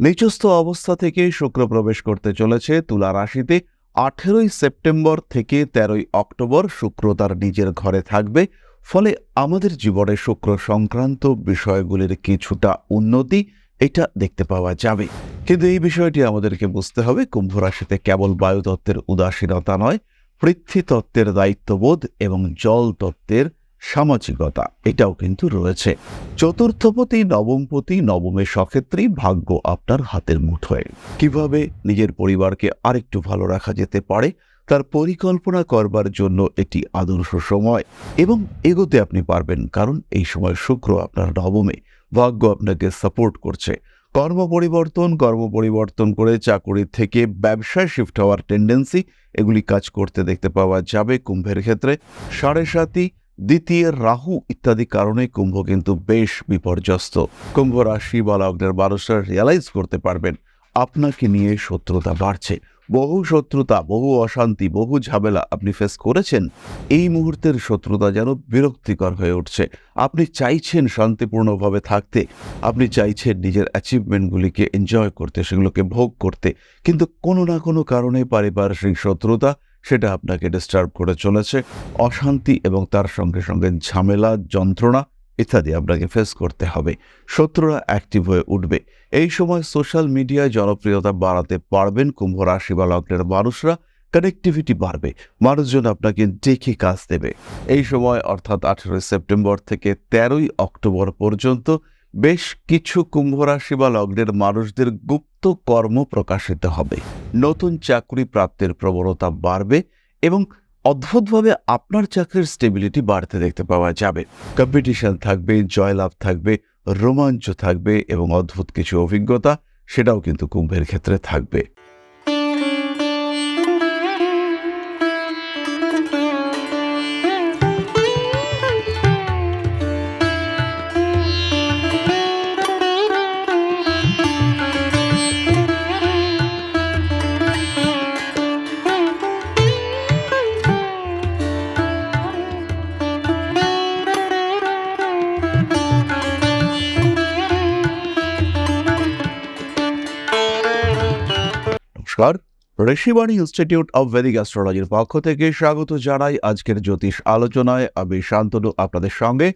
নিচস্থ অবস্থা থেকে শুক্র প্রবেশ করতে চলেছে। তুলা রাশিতে আঠেরোই সেপ্টেম্বর থেকে তেরোই অক্টোবর শুক্র তার নিজের ঘরে থাকবে। ফলে আমাদের জীবনে শুক্র সংক্রান্ত বিষয়গুলির কিছুটা উন্নতি এটা দেখতে পাওয়া যাবে। কিন্তু এই বিষয়টি আমাদেরকে বুঝতে হবে, কুম্ভ রাশিতে কেবল বায়ুতত্ত্বের উদাসীনতা নয়, পৃথ্বীতত্ত্বের দায়িত্ববোধ এবং জল তত্ত্বের সামাজিকতা, এটাও কিন্তু রয়েছে। চতুর্থপতি, নবমপতি নবমে সক্ষেত্রেই ভাগ্য আপনার হাতের মুঠোয়। কীভাবে নিজের পরিবারকে আরেকটু ভালো রাখা যেতে পারে, তার পরিকল্পনা করবার জন্য একটি আদর্শ সময় এবং এগোতে আপনি পারবেন, কারণ এই সময় শুক্র আপনার নবমে, ভাগ্য আপনাকে সাপোর্ট করছে। কর্ম পরিবর্তন কর্ম পরিবর্তন করে চাকুরির থেকে ব্যবসায় শিফট হওয়ার টেন্ডেন্সি এগুলি কাজ করতে দেখতে পাওয়া যাবে কুম্ভের ক্ষেত্রে। সাড়ে সাতই দ্বিতীয় রাহু ইত্যাদি কারণে কুম্ভ কিন্তু বেশ বিপর্যস্ত। কুম্ভ রাশি বা লগ্নের মানুষরা রিয়ালাইজ করতে পারবেন, আপনাকে নিয়ে শত্রুতা বাড়ছে। বহু শত্রুতা, বহু অশান্তি, বহু ঝামেলা আপনি ফেস করেছেন, এই মুহূর্তের শত্রুতা যেন বিরক্তিকর হয়ে উঠছে। আপনি চাইছেন শান্তিপূর্ণভাবে থাকতে, আপনি চাইছেন নিজের অ্যাচিভমেন্টগুলিকে এনজয় করতে, সেগুলোকে ভোগ করতে, কিন্তু কোনো না কোনো কারণে পারিপার্শ্বিক শত্রুতা সেটা আপনাকে ডিস্টার্ব করে চলেছে। অশান্তি এবং তার সঙ্গে সঙ্গে ঝামেলা, যন্ত্রণা ইত্যাদি আপনাকে ফেস করতে হবে। শত্রুরা অ্যাক্টিভ হয়ে উঠবে। এই সময় সোশ্যাল মিডিয়ায় জনপ্রিয়তা বাড়াতে পারবেন কুম্ভ রাশি বা লগ্নের মানুষরা। কানেক্টিভিটি বাড়বে। মানুষজন আপনাকে দেখে কাজ দেবে। এই সময় অর্থাৎ আঠেরোই সেপ্টেম্বর থেকে তেরোই অক্টোবর পর্যন্ত বেশ কিছু কুম্ভ রাশি বা লগ্নের মানুষদের গুপ্ত কর্ম প্রকাশিত হবে। নতুন চাকরি প্রাপ্তির প্রবণতা বাড়বে এবং অদ্ভুতভাবে আপনার চাকরির স্টেবিলিটি বাড়তে দেখতে পাওয়া যাবে। কম্পিটিশন থাকবে, জয়লাভ থাকবে, রোমাঞ্চ থাকবে এবং অদ্ভুত কিছু অভিজ্ঞতা সেটাও কিন্তু কুম্ভের ক্ষেত্রে থাকবে। নমস্কার। ঋষিবাণী ইনস্টিটিউট অব ভেদিক অ্যাস্ট্রোলজির পক্ষ থেকে স্বাগত জানাই আজকের জ্যোতিষ আলোচনায়। আমি শান্তনু, আপনাদের সঙ্গে।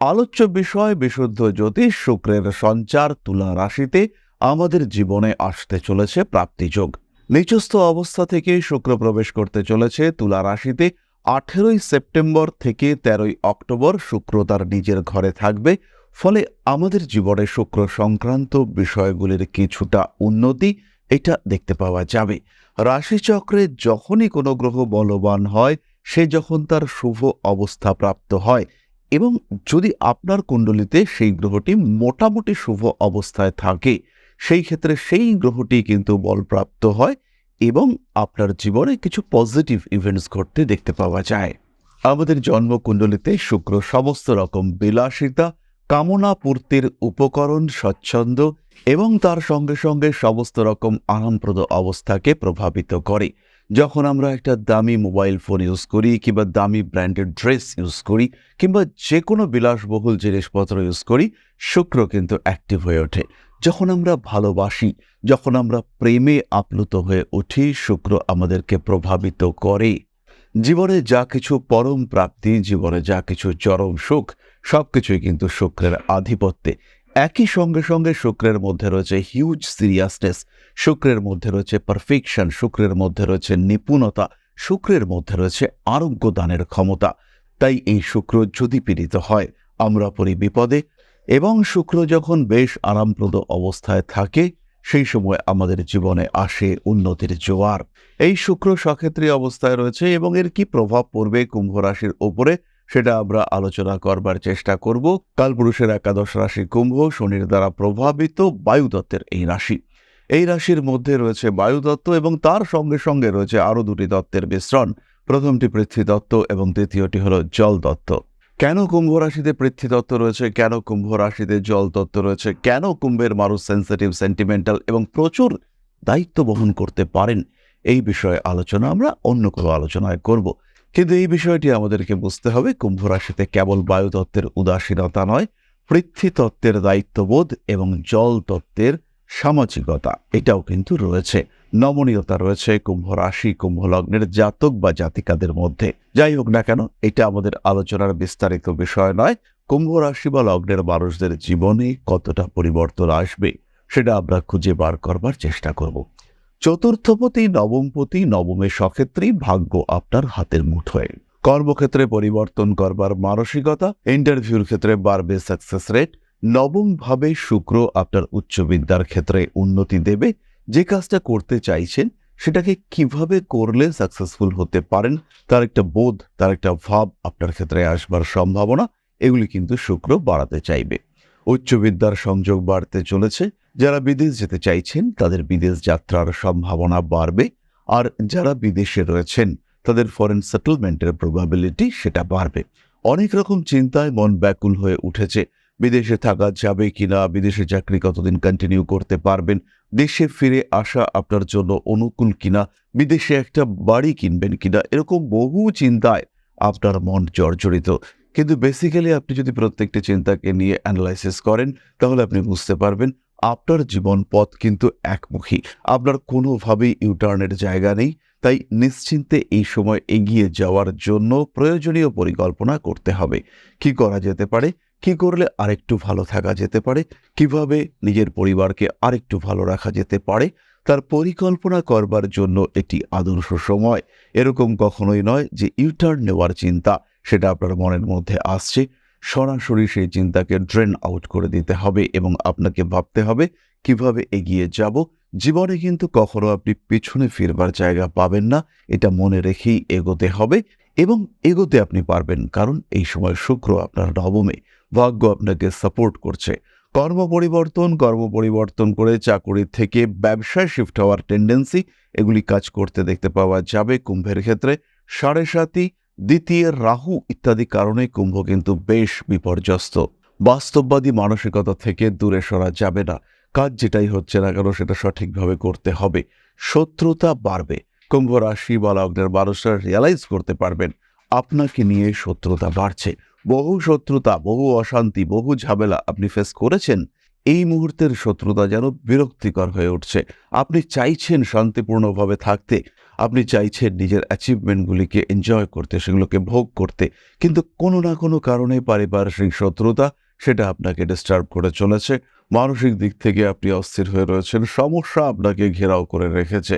আলোচ্য বিষয়, বিশুদ্ধ জ্যোতিষ, শুক্রের সঞ্চার, তুলা রাশিতে আমাদের জীবনে আসতে চলেছে প্রাপ্তিযোগ। নিচস্থ অবস্থা থেকে শুক্র প্রবেশ করতে চলেছে তুলা রাশিতে। আঠেরোই সেপ্টেম্বর থেকে তেরোই অক্টোবর শুক্র তার নিজের ঘরে থাকবে। ফলে আমাদের জীবনে শুক্র সংক্রান্ত বিষয়গুলির কিছুটা উন্নতি এটা দেখতে পাওয়া যাবে। রাশিচক্রে যখনই কোনো গ্রহ বলবান হয়, সে যখন তার শুভ অবস্থা প্রাপ্ত হয় এবং যদি আপনার কুণ্ডলিতে সেই গ্রহটি মোটামুটি শুভ অবস্থায় থাকে, সেই ক্ষেত্রে সেই গ্রহটি কিন্তু বলপ্রাপ্ত হয় এবং আপনার জীবনে কিছু পজিটিভ ইভেন্টস ঘটতে দেখতে পাওয়া যায়। আমাদের জন্মকুণ্ডলিতে শুক্র সমস্ত রকম বিলাসিতা কামনা পূর্তির উপকরণ স্বচ্ছন্দ এবং তার সঙ্গে সঙ্গে সমস্ত রকম আরামপ্রদ অবস্থাকে প্রভাবিত করে। যখন আমরা একটা দামি মোবাইল ফোন ইউজ করি কিংবা দামি ব্র্যান্ডেড ড্রেস ইউজ করি কিংবা যে কোনো বিলাসবহুল জিনিসপত্র ইউজ করি, শুক্র কিন্তু অ্যাক্টিভ হয়ে ওঠে। যখন আমরা ভালোবাসি, যখন আমরা প্রেমে আপ্লুত হয়ে উঠি, শুক্র আমাদেরকে প্রভাবিত করে। জীবনে যা কিছু পরম প্রাপ্তি, জীবনে যা কিছু চরম সুখ, সবকিছুই কিন্তু শুক্রের আধিপত্যে। একই সঙ্গে সঙ্গে শুক্রের মধ্যে রয়েছে হিউজ সিরিয়াসনেস শুক্রের মধ্যে রয়েছে পারফেকশন শুক্রের মধ্যে রয়েছে নিপুণতা, শুক্রের মধ্যে রয়েছে আরোগ্য দানের ক্ষমতা। তাই এই শুক্র যদি পীড়িত হয়, আমরা পড়ি বিপদে। এবং শুক্র যখন বেশ আরামপ্রদ অবস্থায় থাকে সেই সময় আমাদের জীবনে আসে উন্নতির জোয়ার। এই শুক্র সক্ষেত্রী অবস্থায় রয়েছে এবং এর কি প্রভাব পড়বে কুম্ভ রাশির ওপরে সেটা আমরা আলোচনা করবার চেষ্টা করব। কালপুরুষের একাদশ রাশি কুম্ভ শনির দ্বারা প্রভাবিত বায়ুতত্ত্বের এই রাশি। এই রাশির মধ্যে রয়েছে বায়ুতত্ত্ব এবং তার সঙ্গে সঙ্গে রয়েছে আরও দুটি দত্তের মিশ্রণ। প্রথমটি পৃথ্বী দত্ত এবং দ্বিতীয়টি হল জল তত্ত্ব কেন কুম্ভ রাশিতে পৃথ্বীতত্ত্ব রয়েছে? কেন কুম্ভ রাশিতে জল তত্ত্ব রয়েছে? কেন কুম্ভের মানুষ সেন্সিটিভ সেন্টিমেন্টাল এবং প্রচুর দায়িত্ব বহন করতে পারেন? এই বিষয়ে আলোচনা আমরা অন্য কোনো আলোচনায় করব। কিন্তু এই বিষয়টি আমাদেরকে বুঝতে হবে, কুম্ভ রাশিতে কেবল বায়ুতত্ত্বের উদাসীনতা নয় পৃথ্বীতত্ত্বের দায়িত্ববোধ এবং জল তত্ত্বের সামাজিকতা, এটাও কিন্তু রয়েছে। নমনীয়তা রয়েছে, কুম্ভ রাশি, কুম্ভ লগ্নের জাতক বা জাতিকাদের মধ্যে। যাই হোক না কেন, এটা আমাদের আলোচনার বিস্তারিত বিষয় নয়। কুম্ভ রাশি বা লগ্নের মানুষদের জীবনে কতটা পরিবর্তন আসবে, সেটা আমরা খুঁজে বার করবার চেষ্টা করব। চতুর্থপতি, নবমপতি, নবমে সক্ষেত্রেই ভাগ্য আপনার হাতের মুঠোয় কর্মক্ষেত্রে পরিবর্তন করবার মানসিকতা, ইন্টারভিউর ক্ষেত্রে বাড়বে সাকসেস রেট নবম ভাবে শুক্র আপনার উচ্চ বিদ্যার ক্ষেত্রে উন্নতি দেবে যে কাজটা করতে চাইছেন, সেটাকে কীভাবে করলে সাকসেসফুল হতে পারেন, তার একটা বোধ, তার একটা ভাব আপনার ক্ষেত্রে আসবার সম্ভাবনা, এগুলি কিন্তু শুক্র বাড়াতে চাইবে। উচ্চ বিদ্যার সংযোগ বাড়তে চলেছে, যারা বিদেশ যেতে চাইছেন, তাদের বিদেশ যাত্রার সম্ভাবনা বাড়বে, আর যারা বিদেশে রয়েছেন, তাদের ফরেন সেটেলমেন্টের প্রবাবিলিটি সেটা বাড়বে। অনেক রকম চিন্তায় মন ব্যাকুল হয়ে উঠেছে বিদেশে থাকা যাবে কিনা, বিদেশে চাকরি কতদিন কন্টিনিউ করতে পারবেন, দেশে ফিরে আসা আপনার জন্য অনুকূল কিনা, বিদেশে একটা বাড়ি কিনবেন কিনা, এরকম বহু চিন্তায় আপনার মন জর্জরিত। কিন্তু বেসিক্যালি আপনি যদি প্রত্যেকটি চিন্তাকে নিয়ে অ্যানালাইসিস করেন, তাহলে আপনি বুঝতে পারবেন আপনার জীবন পথ কিন্তু একমুখী। আপনার কোনোভাবেই ইউটার্নের জায়গা নেই, তাই নিশ্চিন্তে এই সময় এগিয়ে যাওয়ার জন্য প্রয়োজনীয় পরিকল্পনা করতে হবে। কি করা যেতে পারে? কি করলে আরেকটু ভালো থাকা যেতে পারে? কীভাবে নিজের পরিবারকে আরেকটু ভালো রাখা যেতে পারে? তার পরিকল্পনা করবার জন্য এটি আদর্শ সময়। এরকম কখনোই নয় যে ইউটার্ন নেওয়ার চিন্তা, সেটা আপনার মনের মধ্যে আসছে। সরাসরি সেই চিন্তাকে ড্রেন আউট করে দিতে হবে এবং আপনাকে ভাবতে হবে, কীভাবে এগিয়ে যাব? জীবনে কিন্তু কখনো আপনি পিছনে ফিরবার জায়গা পাবেন না। এটা মনে রেখেই এগোতে হবে এবং এগোতে আপনি পারবেন, কারণ এই সময় শুক্র আপনার নবমে। ভাগ্য আপনাকে সাপোর্ট করছে। কর্ম পরিবর্তন কর্ম পরিবর্তন করে চাকুরি থেকে ব্যবসায় শিফট হওয়ার টেন্ডেন্সি এগুলি কাজ করতে দেখতে পাওয়া যাবে কুম্ভের ক্ষেত্রে। সাড়ে সাতি দ্বিতীয় রাহু ইত্যাদি কারণে কুম্ভ কিন্তু বেশ বিপর্যস্ত। বাস্তববাদী মানসিকতা থেকে দূরে সরা যাবে না। কাজ যেটাই হচ্ছে না কেন, সেটা সঠিকভাবে করতে হবে। শত্রুতা বাড়বে। কুম্ভ রাশি বা লগ্নের মানুষরা রিয়ালাইজ করতে পারবেন, আপনাকে নিয়ে শত্রুতা বাড়ছে। বহু শত্রুতা, বহু অশান্তি, বহু ঝামেলা আপনি ফেস করেছেন, এই মুহূর্তের শত্রুতা যেন বিরক্তিকর হয়ে উঠছে। আপনি চাইছেন শান্তিপূর্ণভাবে থাকতে, আপনি চাইছেন নিজের অ্যাচিভমেন্টগুলিকে এনজয় করতে, সেগুলোকে ভোগ করতে, কিন্তু কোনো না কোনো কারণে পারিপার্শ্বিক শত্রুতা সেটা আপনাকে ডিস্টার্ব করে চলেছে। মানসিক দিক থেকে আপনি অস্থির হয়ে রয়েছেন, সমস্যা আপনাকে ঘেরাও করে রেখেছে।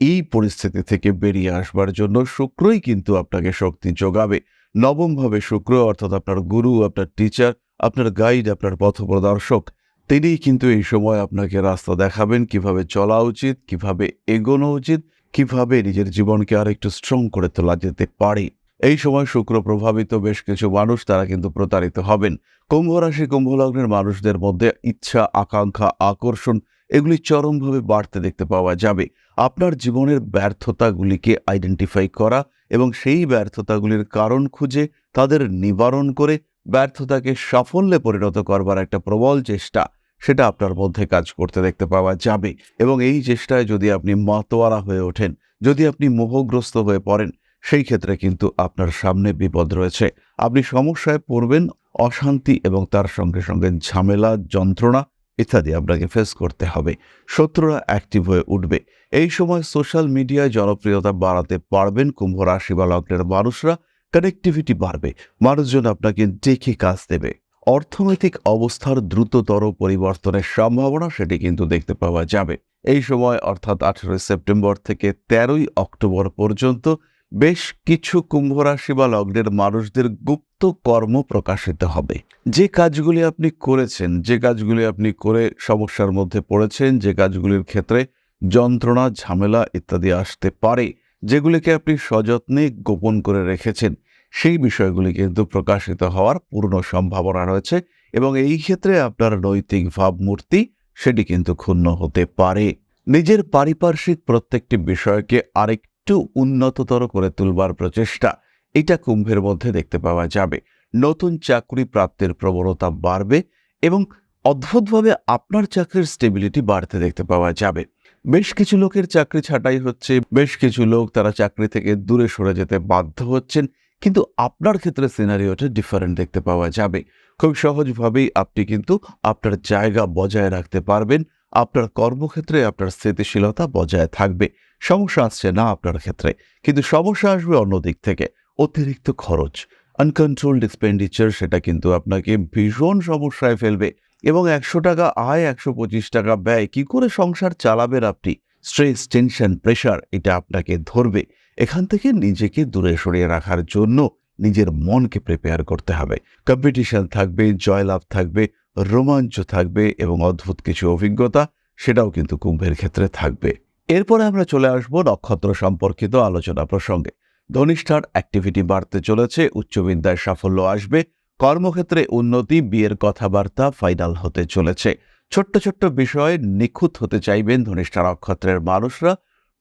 এই পরিস্থিতি থেকে বেরিয়ে আসবার জন্য শুক্রই কিন্তু আপনাকে শক্তি যোগাবে। নবমভাবে শুক্র, অর্থাৎ আপনার গুরু, আপনার টিচার আপনার গাইড আপনার পথপ্রদর্শক, তিনিই কিন্তু এই সময় আপনাকে রাস্তা দেখাবেন, কীভাবে চলা উচিত, কীভাবে এগোনো উচিত, কীভাবে নিজের জীবনকে আর একটু স্ট্রং করে তোলা যেতে পারে। এই সময় শুক্র প্রভাবিত বেশ কিছু মানুষ, তারা কিন্তু প্রতারিত হবেন। কুম্ভ রাশি, কুম্ভ লগ্নের মানুষদের মধ্যে ইচ্ছা, আকাঙ্ক্ষা, আকর্ষণ, এগুলি চরমভাবে বাড়তে দেখতে পাওয়া যাবে। আপনার জীবনের ব্যর্থতাগুলিকে আইডেন্টিফাই করা এবং সেই ব্যর্থতাগুলির কারণ খুঁজে তাদের নিবারণ করে ব্যর্থতাকে সাফল্যে পরিণত করবার একটা প্রবল চেষ্টা, সেটা আপনার মধ্যে কাজ করতে দেখতে পাওয়া যাবে। এবং এই চেষ্টায় যদি আপনি মাতোয়ারা হয়ে ওঠেন, যদি আপনি মোহগ্রস্ত হয়ে পড়েন, সেই ক্ষেত্রে কিন্তু আপনার সামনে বিপদ রয়েছে। আপনি সমস্যায় পড়বেন, অশান্তি এবং তার সঙ্গে সঙ্গে ঝামেলা, যন্ত্রণা ইত্যাদি আপনাকে ফেস করতে হবে। শত্রুরা অ্যাক্টিভ হয়ে উঠবে। এই সময় সোশ্যাল মিডিয়ায় জনপ্রিয়তা বাড়াতে পারবেন, কুম্ভ রাশি বা লগ্নের মানুষরা। কানেক্টিভিটি বাড়বে। মানুষজন আপনাকে দেখে কাজ দেবে। অর্থনৈতিক অবস্থার দ্রুততর পরিবর্তনের সম্ভাবনা সেটি কিন্তু দেখতে পাওয়া যাবে। এই সময় অর্থাৎ আঠেরোই সেপ্টেম্বর থেকে তেরোই অক্টোবর পর্যন্ত বেশ কিছু কুম্ভ রাশি বা লগ্নের মানুষদের গুপ্ত কর্ম প্রকাশিত হবে। যে কাজগুলি আপনি করেছেন, যে কাজগুলি আপনি করে সমস্যার মধ্যে পড়েছেন, যে কাজগুলির ক্ষেত্রে যন্ত্রণা, ঝামেলা ইত্যাদি আসতে পারে, যেগুলিকে আপনি সযত্নে গোপন করে রেখেছেন, সেই বিষয়গুলি কিন্তু প্রকাশিত হওয়ার পূর্ণ সম্ভাবনা রয়েছে এবং এই ক্ষেত্রে আপনার নৈতিক ভাবমূর্তি সেটি কিন্তু ক্ষুণ্ণ হতে পারে। নিজের পারিপার্শ্বিক প্রত্যেকটি বিষয়কে আরেকটু উন্নততর করে তুলবার প্রচেষ্টা। এটা কুম্ভের মধ্যে দেখতে পাওয়া যাবে। নতুন চাকরি প্রাপ্তির প্রবণতা বাড়বে এবং অদ্ভুতভাবে আপনার চাকরির স্টেবিলিটি বাড়তে দেখতে পাওয়া যাবে। বেশ কিছু লোকের চাকরি ছাঁটাই হচ্ছে, বেশ কিছু লোক তারা চাকরি থেকে দূরে সরে যেতে বাধ্য হচ্ছেন, কিন্তু আপনার ক্ষেত্রে সিনারিওটা ডিফারেন্ট দেখতে পাওয়া যাবে। খুব সহজভাবেই আপনি কিন্তু আপনার জায়গা বজায় রাখতে পারবেন, আপনার কর্মক্ষেত্রে আপনার স্থিতিশীলতা বজায় থাকবে। সমস্যা আসছে না আপনার ক্ষেত্রে, কিন্তু সমস্যা আসবে অন্য দিক থেকে। অতিরিক্ত খরচ আনকন্ট্রোলড এক্সপেন্ডিচার সেটা কিন্তু আপনাকে ভীষণ সমস্যায় ফেলবে এবং একশো টাকা আয়, একশো পঁচিশ টাকা ব্যয়, কি করে সংসার চালাবেন আপনি? স্ট্রেস টেনশন প্রেশার এটা আপনাকে ধরবে। এখান থেকে নিজেকে দূরে সরিয়ে রাখার জন্য নিজের মনকে প্রিপেয়ার করতে হবে। কম্পিটিশন থাকবে, জয়লাভ থাকবে, রোমাঞ্চ থাকবে এবং অদ্ভুত কিছু অভিজ্ঞতা, সেটাও কিন্তু কুম্ভের ক্ষেত্রে থাকবে। এরপরে আমরা চলে আসব নক্ষত্র সম্পর্কিত আলোচনা প্রসঙ্গে। ধনিষ্ঠার অ্যাক্টিভিটি বাড়তে চলেছে, উচ্চবিদ্যায় সাফল্য আসবে, কর্মক্ষেত্রে উন্নতি, বিয়ের কথাবার্তা ফাইনাল হতে চলেছে। ছোট্ট ছোট্ট বিষয়ে নিখুঁত হতে চাইবেন ধনিষ্ঠা নক্ষত্রের মানুষরা।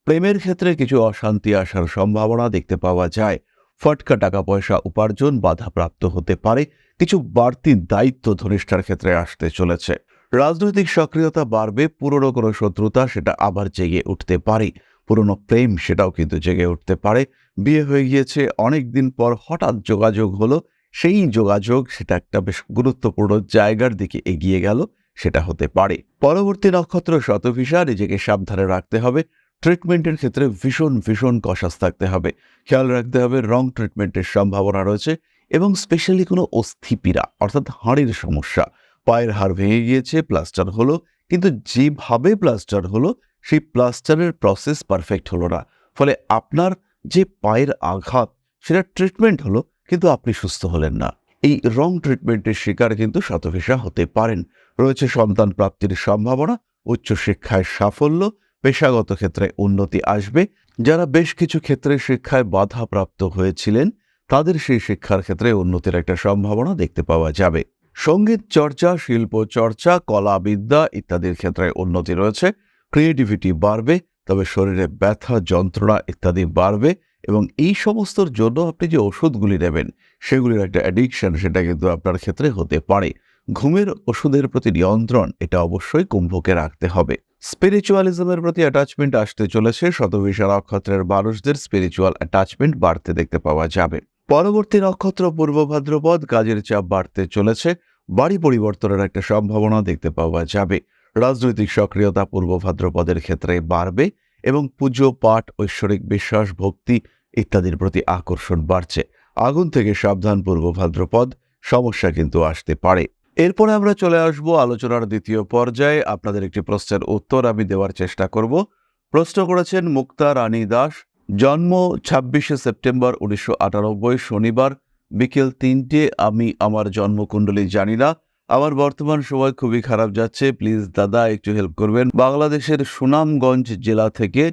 প্রেমের ক্ষেত্রে কিছু অশান্তি আসার সম্ভাবনা দেখতে পাওয়া যায়। ফটকা টাকা পয়সা উপার্জন বাধাপ্রাপ্ত হতে পারে, কিছু বাড়তি দায়িত্ব ধনিষ্ঠার ক্ষেত্রে আসতে চলেছে। রাজনৈতিক সক্রিয়তা বাড়বে, পুরনো কোনো শত্রুতা সেটা আবার জেগে উঠতে পারে। পুরনো প্রেম সেটাও কিন্তু জেগে উঠতে পারে। বিয়ে হয়ে গিয়েছে, অনেক দিন পর হঠাৎ যোগাযোগ হলো। সেই যোগাযোগ সেটা একটা বেশ গুরুত্বপূর্ণ জায়গার দিকে এগিয়ে গেল, সেটা হতে পারে। পরবর্তী নক্ষত্র শতভিসা, নিজেকে সাবধানে রাখতে হবে। ট্রিটমেন্টের ক্ষেত্রে ভীষণ ভীষণ কষাস থাকতে হবে। খেয়াল রাখতে হবে, রং ট্রিটমেন্টের সম্ভাবনা রয়েছে এবং স্পেশালি কোনো অস্থিপীড়া, অর্থাৎ হাড়ের সমস্যা। পায়ের হাড় ভেঙে গিয়েছে, প্লাস্টার হলো। কিন্তু যেভাবে প্লাস্টার হলো, সেই প্লাস্টারের প্রসেস পারফেক্ট হলো না। ফলে আপনার যে পায়ের আঘাত, সেটা ট্রিটমেন্ট হলো, কিন্তু আপনি সুস্থ হলেন না। এই রং ট্রিটমেন্টের শিকার কিন্তু শতভিসা হতে পারেন। রয়েছে সন্তান প্রাপ্তির সম্ভাবনা, উচ্চশিক্ষায় সাফল্য, পেশাগত ক্ষেত্রে উন্নতি আসবে। যারা বেশ কিছু ক্ষেত্রে শিক্ষায় বাধাপ্রাপ্ত হয়েছিলেন, তাদের সেই শিক্ষার ক্ষেত্রে উন্নতির একটা সম্ভাবনা দেখতে পাওয়া যাবে। সংগীত চর্চা, শিল্প চর্চা, কলা বিদ্যা ইত্যাদির ক্ষেত্রে উন্নতি রয়েছে। ক্রিয়েটিভিটি বাড়বে, তবে শরীরে ব্যথা, যন্ত্রণা ইত্যাদি বাড়বে এবং এই সমস্তর জন্য আপনি যে ওষুধগুলি নেবেন, সেগুলির একটা অ্যাডিকশন সেটা কিন্তু আপনার ক্ষেত্রে হতে পারে। ঘুমের ওষুধের প্রতি নিয়ন্ত্রণ, এটা অবশ্যই কুম্ভকে রাখতে হবে। স্পিরিচুয়ালিজমের প্রতি অ্যাটাচমেন্ট আসতে চলেছে শতবিশা নক্ষত্রের মানুষদের স্পিরিচুয়াল অ্যাটাচমেন্ট বাড়তে দেখতে পাওয়া যাবে। পরবর্তী নক্ষত্র, পূর্ব ভাদ্রপদ, কাজের চাপ বাড়তে চলেছে। বাড়ি পরিবর্তনের একটা সম্ভাবনা দেখতে পাওয়া যাবে। রাজনৈতিক সক্রিয়তা পূর্ব ভাদ্রপদের ক্ষেত্রে বাড়বে এবং পুজো, পাঠ, ঐশ্বরিক বিশ্বাস, ভক্তি ইত্যাদির প্রতি আকর্ষণ বাড়ছে। আগুন থেকে সাবধান পূর্ব ভাদ্রপদ, সমস্যা কিন্তু আসতে পারে। এরপরে আমরা চলে আসব আলোচনার দ্বিতীয় পর্যায়ে। আপনাদের একটি প্রশ্নের উত্তর আমি দেওয়ার চেষ্টা করব। প্রশ্ন করেছেন মুক্তা রানী দাস, জন্ম ছাব্বিশে সেপ্টেম্বর উনিশশো আটানব্বই, শনিবার বিকেল তিনটে, আমি আমার জন্মকুণ্ডলী জানি না। আমার বর্তমান সময় খুবই খারাপ যাচ্ছে। প্লিজ দাদা, একটু হেল্প করবেন। বাংলাদেশের সুনামগঞ্জ জেলা থেকে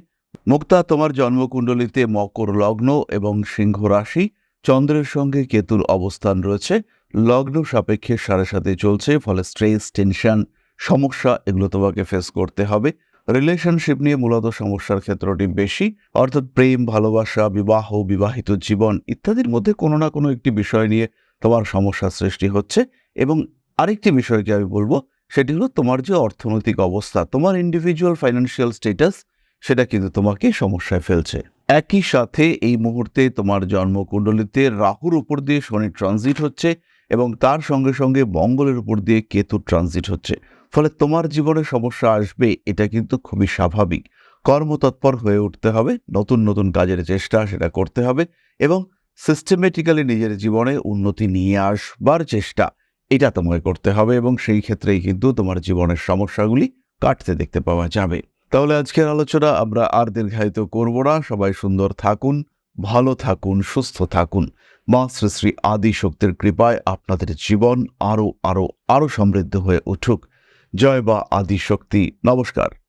মুক্তা, তোমার জন্মকুণ্ডলিতে মকর লগ্ন এবং সিংহ রাশি। চন্দ্রের সঙ্গে কেতুর অবস্থান রয়েছে। লগ্ন সাপেক্ষে সাড়ে সাথে চলছে, ফলে স্ট্রেস, টেনশন, সমস্যা, এগুলো তোমাকে ফেস করতে হবে। রিলেশনশিপ নিয়ে মূলত সমস্যার ক্ষেত্রটি বেশি, অর্থাৎ প্রেম, ভালোবাসা, বিবাহ, বিবাহিত জীবন ইত্যাদির মধ্যে কোনো না কোনো একটি বিষয় নিয়ে তোমার সমস্যার সৃষ্টি হচ্ছে এবং আরেকটি বিষয়কে আমি বলব, সেটি হলো তোমার যে অর্থনৈতিক অবস্থা, তোমার ইন্ডিভিজুয়াল ফাইন্যান্সিয়াল স্টেটাস সেটা কিন্তু তোমাকে সমস্যায় ফেলছে। একই সাথে এই মুহূর্তে তোমার জন্মকুণ্ডলিতে রাহুর উপর দিয়ে শনি ট্রানজিট হচ্ছে এবং তার সঙ্গে সঙ্গে মঙ্গলের উপর দিয়ে কেতুর ট্রানজিট হচ্ছে। ফলে তোমার জীবনে সমস্যা আসবে, এটা কিন্তু খুবই স্বাভাবিক। কর্মতৎপর হয়ে উঠতে হবে, নতুন নতুন কাজের চেষ্টা সেটা করতে হবে এবং সিস্টেমেটিক্যালি নিজের জীবনে উন্নতি নিয়ে আসবার চেষ্টা, এটা তোমাকে করতে হবে এবং সেই ক্ষেত্রেই কিন্তু তোমার জীবনের সমস্যাগুলি কাটতে দেখতে পাওয়া যাবে। তাহলে আজকের আলোচনা আমরা আর দীর্ঘায়িত করব না, সবাই সুন্দর থাকুন, ভালো থাকুন, সুস্থ থাকুন। মা শ্রী শ্রী আদি শক্তির কৃপায় আপনাদের জীবন আরও আরও আরও সমৃদ্ধ হয়ে উঠুক। জয় বা আদিশক্তি। নমস্কার।